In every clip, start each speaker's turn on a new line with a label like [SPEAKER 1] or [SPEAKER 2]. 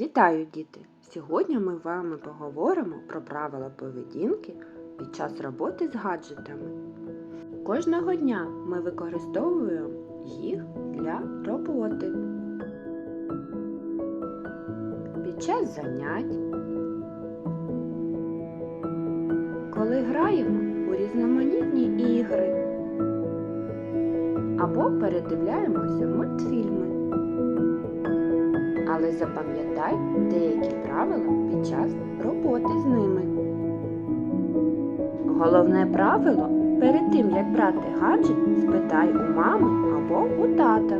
[SPEAKER 1] Вітаю, діти! Сьогодні ми з вами поговоримо про правила поведінки під час роботи з гаджетами. Кожного дня ми використовуємо їх для роботи. Під час занять, коли граємо у різноманітні ігри або передивляємося мультфільми. Але запам'ятай деякі правила під час роботи з ними. Головне правило перед тим, як брати гаджет, спитай у мами або у тата.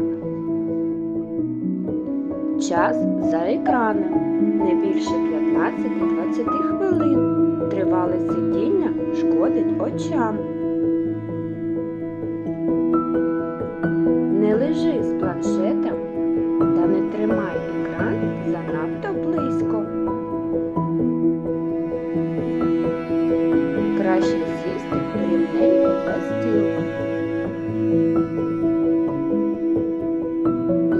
[SPEAKER 1] Час за екраном не більше 15-20 хвилин. Тривале сидіння шкодить очам. Занадто близько. Краще сісти рівненько за стіл.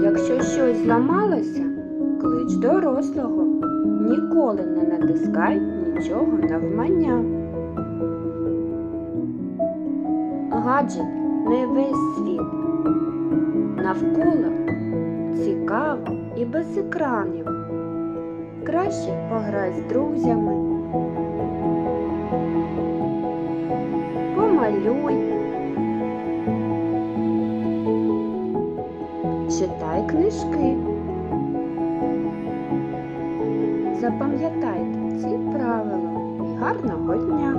[SPEAKER 1] Якщо щось зламалося, клич дорослого. Ніколи не натискай нічого навмання. Гаджет не весь світ. Навколо без екранів. Краще пограй з друзями. Помалюй. Читай книжки. Запам'ятайте ці правила гарного дня!